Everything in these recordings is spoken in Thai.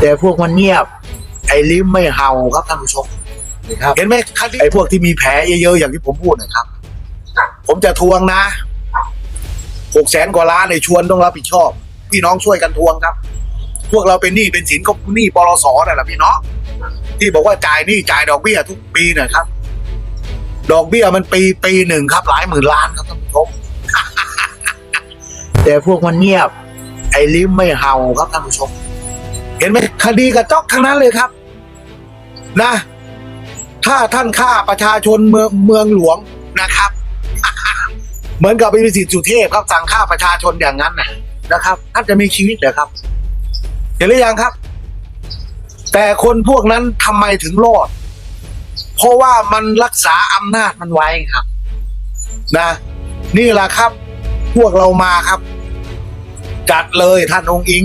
แต่พวกมันเงียบ ไอ้ลิ้มไม่เห่าครับท่านผู้ชมนี่ครับเห็นไหมครับไอ้พวกที่มีแผลเยอะๆอย่างที่ผมพูดนะครับ ผมจะทวงนะหกแสนกว่าล้านในชวนต้องรับผิดชอบ พี่น้องช่วยกันทวงครับ พวกเราเป็นหนี้เป็นสินก็หนี้ปลสนั่นแหละพี่น้องที่บอกว่าจ่ายหนี้จ่ายดอกเบี้ยทุกปีนะครับ ดอกเบี้ยมันปีปีหนึ่งครับ หลายหมื่นล้านครับท่านผู้ชมแต่พวกมันเงียบ ไอ้ลิ้มไม่เห่าครับท่านผู้ชม เห็นไหมคดีกระจอกทั้งนั้นเลยครับ นะ ถ้าท่านฆ่าประชาชนเมืองเมืองหลวงนะครับ เหมือนกับวิสิตสุเทพครับสั่งฆ่าประชาชนอย่างนั้นนะนะครับท่านจะมีชีวิตเหรอครับ เห็นหรือยังครับ แต่คนพวกนั้นทำไมถึงรอด เพราะว่ามันรักษาอำนาจมันไว้ครับ นะ นี่แหละครับ พวกเรามาครับ จัดเลยท่านองค์อิง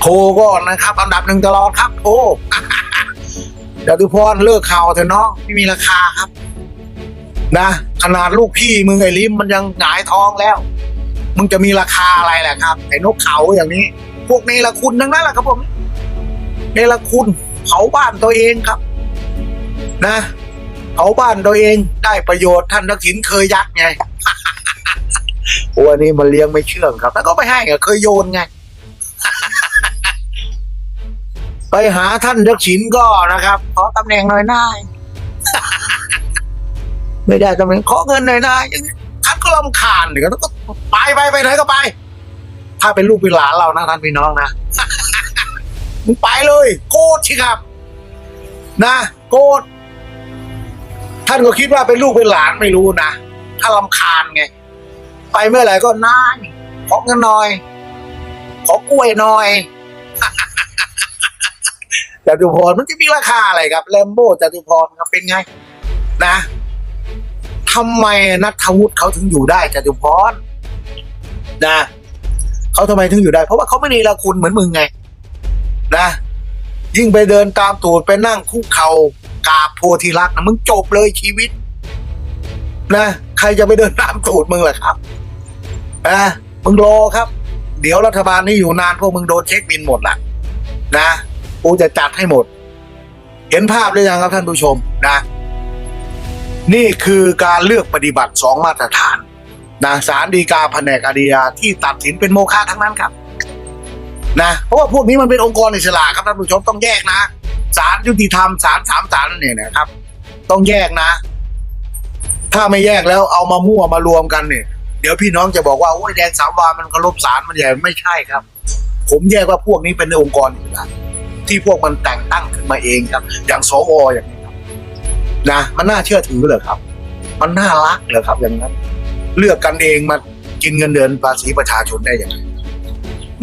โทรก่อนะครับ อันดับหนึ่งตลอดครับโทรจตุพรเลิกข่าวเถอะน้องไม่มีราคาครับ นะ ขนาดลูกพี่มึงไอ้ลิมมันยังหงายท้องแล้ว มึงจะมีราคาอะไรแหละครับ ไอ้นกเขาอย่างนี้ พวกเนรคุณทั้งนั้นแหละครับผมเนรคุณเผาบ้านตัวเองครับ นะเผาบ้านตัวเองได้ประโยชน์ท่านทักษิณเคยยักไงโอ้อันนี้มันเลี้ยงไม่เชื่องครับ แล้วก็ไม่ให้เคยโยนไง ไปหาท่านทักษิณก็นะครับ ขอตำแหน่งหน่อยนายไม่ได้ตำแหน่งขอเงินหน่อยนายอย่างนี้ท่านก็ลำคาญเดี๋ยวก็ไปไปไปไหนก็ไป ถ้าเป็นลูกเป็นหลานเรานะท่านพี่น้องนะมึงไปเลย โกรธสิครับ นะ โกรธท่านก็คิดว่าเป็นลูกเป็นหลานไม่รู้นะถ้าลำคาญไง ไปเมื่อไหร่ก็นายขอเงินหน่อย ขอกล้วยหน่อย จตุพรมันจะมีราคาอะไรครับแลมโบจตุพรครับเป็นไง นะทำไมนัทวุฒิเขาถึงอยู่ได้จตุพรนะเขาทำไมถึงอยู่ได้ เพราะว่าเขาไม่มีละคุณเหมือนมึงไง นะ ยิ่งไปเดินตามตูดไปนั่งคุกเขา่ากราบโพธิรักนะมึงจบเลยชีวิต นะ ใครจะไปเดินตามตูดมึงล่ะครับอะมึงรอครับ เดี๋ยวรัฐบาลนี้อยู่นานพวกมึงโดนเช็คบินหมดละนะ กูจะจัดให้หมด เห็นภาพหรือยังครับท่านผู้ชมนะ นี่คือการเลือกปฏิบัติสองมาตรฐานนะสารดีกาแผนกอาญาที่ตัดสินเป็นโมฆะทั้งนั้นครับ นะเพราะว่าพวกนี้มันเป็นองค์กรอิสระครับท่านผู้ชมต้องแยกนะศาลยุติธรรมศาลสามศาลเนี่ยนะครับ ต้องแยกนะ ถ้าไม่แยกแล้วเอามามั่วมารวมกันเนี่ย เดี๋ยวพี่น้องจะบอกว่าโอ้ยแดงสามวามันเคารพศาลมันใหญ่ไม่ใช่ครับ ผมแยกว่าพวกนี้เป็นองค์กรอิสระ ที่พวกมันแต่งตั้งขึ้นมาเองครับ อย่างสวอย่างนี้ครับนะมันน่าเชื่อถือเหรอครับ มันน่ารักเหรอครับอย่างนั้น เลือกกันเองมากินเงินเดือนภาษีประชาชนได้ยังไง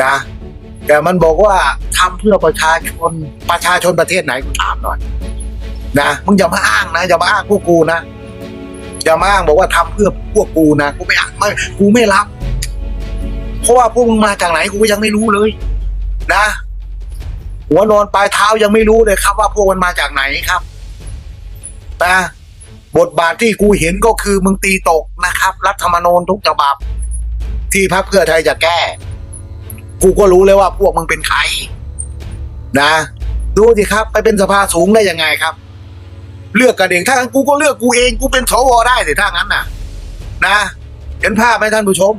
นะ แต่มันบอกว่าทำเพื่อประชาชนประชาชนประเทศไหนกูถามหน่อยนะมึงอย่ามาอ้างนะอย่ามาอ้างพวกกูนะอย่ามาอ้างบอกว่าทำเพื่อพวกกูนะกูไม่อ้างไม่กูไม่รับ เพราะว่าพวกมึงมาจากไหนกูก็ยังไม่รู้เลย นะ หัวนอนปลายเท้ายังไม่รู้เลยครับ ว่าพวกมันมาจากไหนครับนะบทบาทที่กูเห็นก็คือมึงตีตกนะครับ รัฐธรรมนูญทุกฉบับ ที่พรรคเพื่อไทยจะแก้ กูก็รู้เลยว่าพวกมึงเป็นใคร นะดูสิครับ ไปเป็นสภาสูงได้ยังไงครับ เลือกกันเองถ้างั้นกูก็เลือกกูเองกูเป็นสวได้สิถ้างั้นน่ะ นะเห็นภาพไหมท่านผู้ชม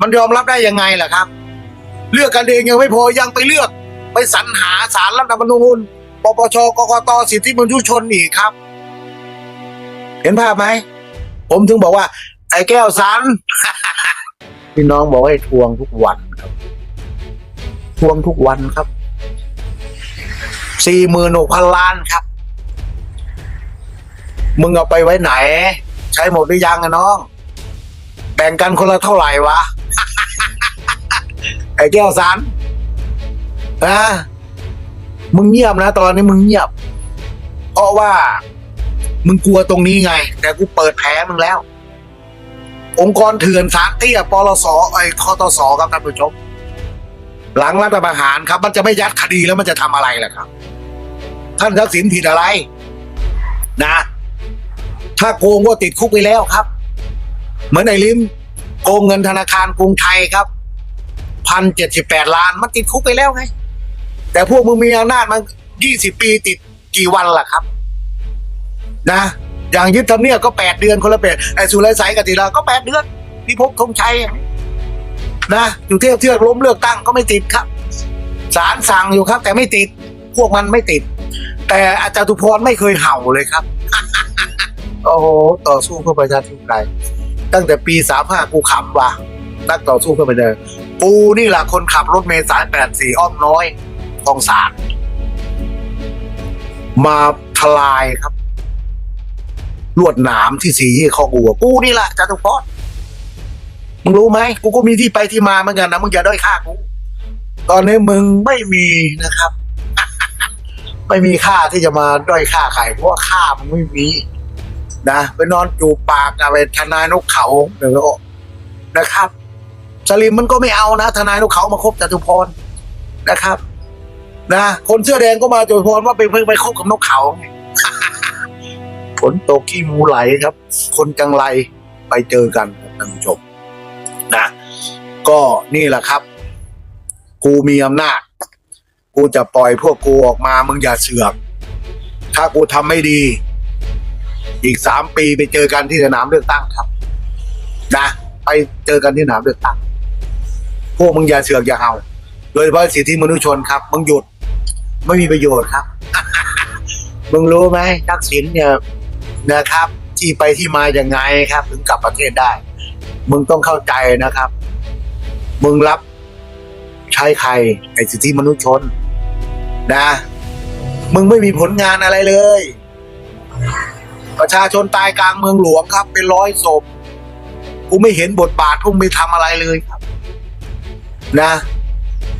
มันยอมรับได้ยังไงล่ะครับ เลือกกันเองยังไม่พอยังไปเลือก ไปสรรหาสารรัฐธรรมนูญปปชกกตสิทธิมนุษยชนอีกครับ เห็นภาพไหม ผมถึงบอกว่า ไอ้แก้วสันพี่น้องบอกให้ทวงทุกวันครับ ทวงทุกวันครับสี่หมื่นหกพันล้านครับ มึงเอาไปไว้ไหน ใช้หมดหรือยังอะน้อง แบ่งกันคนละเท่าไหร่วะ ไอ้แก้วสัน นะมึงเงียบนะตอนนี้มึงเงียบ เพราะว่า มึงกลัวตรงนี้ไง แต่กูเปิดแผลมึงแล้ว องค์กรเถื่อนสารเตี้ยปลสไอ้คอตสครับท่านผู้ชมหลังรัฐประหารครับ มันจะไม่ยัดคดีแล้วมันจะทำอะไรล่ะครับ ท่านทักษิณผิดอะไร นะ ถ้าโกงก็ติดคุกไปแล้วครับ เหมือนไอ้ลิมโกงเงินธนาคารกรุงไทยครับพันเจ็ดสิบแปดล้าน มันติดคุกไปแล้วไง แต่พวกมึงมีอำนาจมายี่สิบปีติดกี่วันล่ะครับ นะ อย่างยึดทำเนียบก็แปดเดือนคนละแปดไอ้สุรสายกับตีลาก็แปดเดือนพี่พบธงชัยนะอยู่เทียบเทือกล้มเลือกตั้งก็ไม่ติดครับศาลสั่งอยู่ครับ แต่ไม่ติดพวกมันไม่ติด แต่อาจารย์ตุพรไม่เคยเห่าเลยครับ โอ้โหต่อสู้เพื่อประชาธิปไตยตั้งแต่ปีสามห้ากูขำว่ะนักต่อสู้เพื่อประชาธิปไตยกูนี่แหละคนขับรถเมล์สายแปดสี่อ้อมน้อย คลองสารมาทลายครับ ลวดหนามที่สีข้อกูอะกูนี่แหละจตุพรมึงรู้ไหมกูก็มีที่ไปที่มาเหมือนกันนะมึงอย่าด้อยค่ากูตอนนี้มึงไม่มีนะครับ ไม่มีค่าที่จะมาด้อยค่าใครเพราะว่าค่ามึงไม่มีนะไปนอนจูบปากกับไปทนายนกเขาเดี๋ยวนะครับสลิมมันก็ไม่เอานะ ทนายนกเขามาคบจตุพรนะครับ นะคนเสื้อแดงก็มาจตุพรว่าไปเพิ่งไปคบกับนกเขาไงฝนตกขี้มูไหลครับ คนจังไรไปเจอกันท่านผู้ชมนะ ก็นี่แหละครับ กูมีอำนาจ กูจะปล่อยพวกกูออกมามึงอย่าเสือก ถ้ากูทำไม่ดี อีกสามปีไปเจอกันที่สนามเลือกตั้งครับ นะไปเจอกันที่สนามเลือกตั้งพวกมึงอย่าเสือกอย่าเห่าโดยเฉพาะสิทธิมนุษยชนครับมึงหยุด ไม่มีประโยชน์ครับ มึงรู้ไหมทักษิณเนี่ยนะครับ ที่ไปที่มาอย่างไงครับ ถึงกลับประเทศได้ มึงต้องเข้าใจนะครับ มึงรับใช้ใครไอ้สิทธิมนุษยชน นะ มึงไม่มีผลงานอะไรเลย ประชาชนตายกลางเมืองหลวงครับ เป็นร้อยศพกูไม่เห็นบทบาทพวกไม่ทำอะไรเลยครับ นะ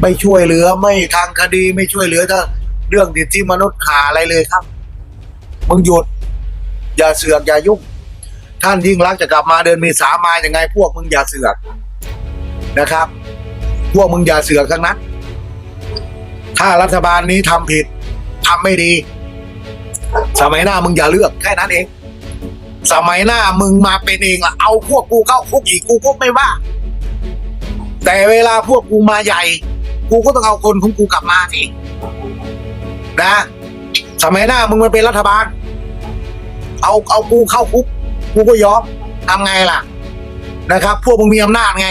ไม่ช่วยเหลือไม่ทางคดีไม่ช่วยเหลือถ้า เรื่องสิทธิมนุษย์ขาอะไรเลยครับ มึงหยุด อย่าเสือกอย่ายุ่ง ท่านยิ่งรักจะกลับมาเดินมีสามาอย่างไง พวกมึงอย่าเสือกนะครับ พวกมึงอย่าเสือกทั้งนั้น ถ้ารัฐบาลนี้ทำผิดทำไม่ดี สมัยหน้ามึงอย่าเลือกแค่นั้นเอง สมัยหน้ามึงมาเป็นเองละเอาพวกกูเข้าคุกอีกกูก็ไม่ว่า แต่เวลาพวกกูมาใหญ่ กูก็ต้องเอาคนของกูกลับมาสิ นะ สมัยหน้ามึงมาเป็นรัฐบาล เอาเอากูเข้าคุกกูก็ยอมทำไงล่ะ นะครับ พวกมึงมีอำนาจไง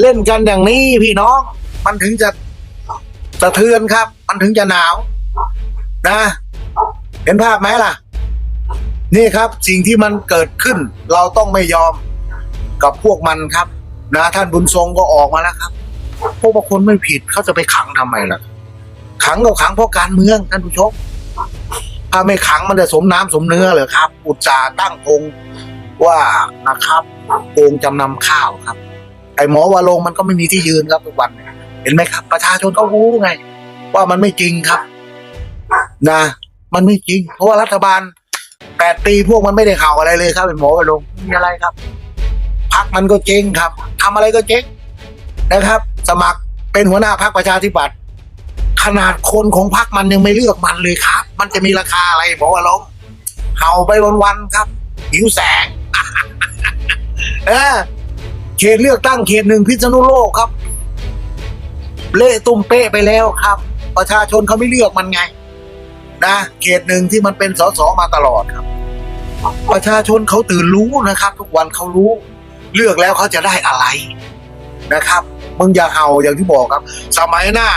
เล่นกันอย่างนี้พี่น้อง มันถึงจะสะเทือนครับ มันถึงจะหนาว นะ เห็นภาพไหมล่ะ นี่ครับ สิ่งที่มันเกิดขึ้น เราต้องไม่ยอมกับพวกมันครับ นะท่านบุญทรงก็ออกมาแล้วครับพราะว่าคนไม่ผิดเขาจะไปขังทำไมล่ะ ขังก็ขังเพราะการเมืองท่านผู้ชมถ้าไม่ขังมันจะสมน้ำสมเนื้อเหรอครับ อุตสาห์ตั้งองค์ว่านะครับโกงจำนำข้าวครับ ไอหมอวาลงมันก็ไม่มีที่ยืนครับทุกวันเห็นไหมครับ ประชาชนก็รู้ไง ว่ามันไม่จริงครับ นะ มันไม่จริง เพราะว่ารัฐบาลแปดปีพวกมันไม่ได้ข่าวอะไรเลยครับไอ้หมอวาลงมีอะไรครับพักมันก็เจ๊งครับทำอะไรก็เจ๊งนะครับ สมัครเป็นหัวหน้าพรรคประชาธิปัตย์ ขนาดคนของพรรคมันยังไม่เลือกมันเลยครับ มันจะมีราคาอะไรบอกว่าลงเห่าไปวันๆครับ หิวแสง เออเขตเลือกตั้งเขตหนึ่งพิษณุโลกครับ เละตุ้มเป๊ะไปแล้วครับ ประชาชนเขาไม่เลือกมันไง นะเขตหนึ่งที่มันเป็นสสมาตลอดครับ ประชาชนเขาตื่นรู้นะครับ ทุกวันเขารู้ เลือกแล้วเขาจะได้อะไรนะครับมึงอย่าเห่าอย่างที่บอกครับ สมัยหน้า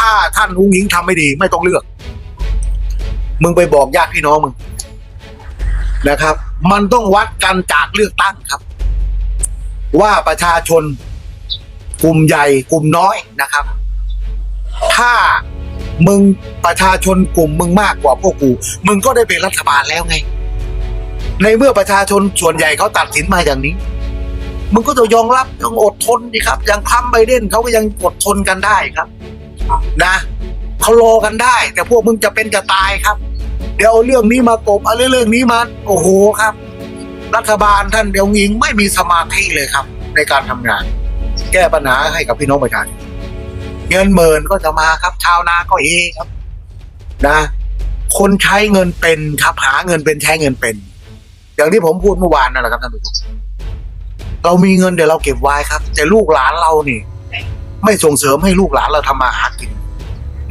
ถ้าท่านอุ้งอิงทำไม่ดี ไม่ต้องเลือก มึงไปบอกญาติพี่น้องมึงนะครับ มันต้องวัดกันจากเลือกตั้งครับ ว่าประชาชนกลุ่มใหญ่กลุ่มน้อยนะครับ ถ้ามึงประชาชนกลุ่มมึงมากกว่าพวกกู มึงก็ได้เป็นรัฐบาลแล้วไง ในเมื่อประชาชนส่วนใหญ่เขาตัดสินมาอย่างนี้ มึงก็ต้องยอมรับต้องอดทนดิครับอย่างทรัมป์ไบเดนเขาก็ยังอดทนกันได้ครับ นะเขารอกันได้ แต่พวกมึงจะเป็นจะตายครับ เดี๋ยวเอาเรื่องนี้มากบเอาเรื่องนี้มาโอ้โหครับ รัฐบาลท่านเดียวยิงไม่มีสมาธิเลยครับ ในการทำงาน แก้ปัญหาให้กับพี่น้องประชาชนเงินหมื่นก็จะมาครับ ชาวนาก็เองครับ นะ คนใช้เงินเป็นครับ หาเงินเป็นใช้เงินเป็น อย่างที่ผมพูดเมื่อวานนั่นแหละครับท่านผู้ชมเรามีเงินเดี๋ยวเราเก็บไว้ครับ แต่ลูกหลานเรานี่ ไม่ส่งเสริมให้ลูกหลานเราทำมาหากิน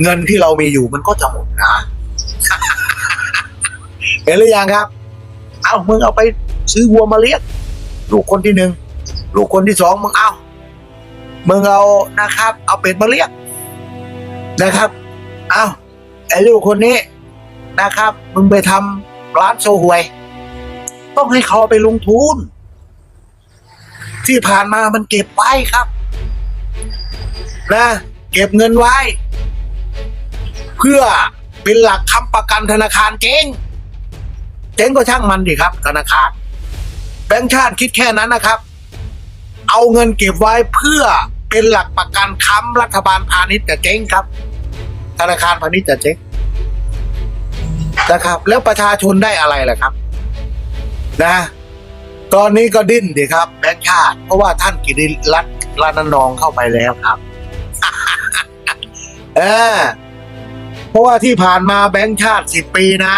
เงินที่เรามีอยู่มันก็จะหมดนะเห็นหรือยังครับ เอามึงเอาไปซื้อวัวมาเลี้ยงลูกคนที่หนึ่งลูกคนที่สองมึงเอามึงเอานะครับ เอาเป็ดมาเลี้ยงนะครับ เอาไอ้ลูกคนนี้นะครับ มึงไปทำร้านโซหวย ต้องให้เขาเอาไปลงทุน ที่ผ่านมามันเก็บไว้ครับ นะเก็บเงินไว้ เพื่อเป็นหลักค้ำประกันธนาคารเจ๊งเจ๊งก็ช่างมันดิครับ ธนาคาร แบงค์ชาติคิดแค่นั้นนะครับ เอาเงินเก็บไว้เพื่อเป็นหลักประกันค้ำรัฐบาลพาณิชย์จะเจ๊งครับ ธนาคารพาณิชย์จะเจ๊งนะครับ แล้วประชาชนได้อะไรล่ะครับ นะ ตอนนี้ก็ดิ้นดิครับ แบงค์ชาติ เพราะว่าท่านกิติรัตน์ลานนองเข้าไปแล้วครับ เออ เพราะว่าที่ผ่านมาแบงค์ชาติสิบปีนะ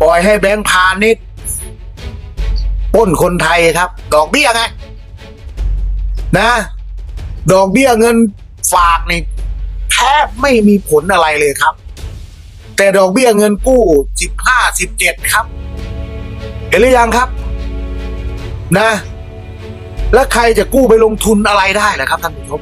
ปล่อยให้แบงค์พาณิชย์ป้นคนไทยครับ ดอกเบี้ยไง นะ ดอกเบี้ยเงินฝากนี่แทบไม่มีผลอะไรเลยครับ แต่ดอกเบี้ยเงินกู้สิบห้าสิบเจ็ดครับ เห็นหรือยังครับ นะ แล้วใครจะกู้ไปลงทุนอะไรได้ล่ะครับท่านผู้ชม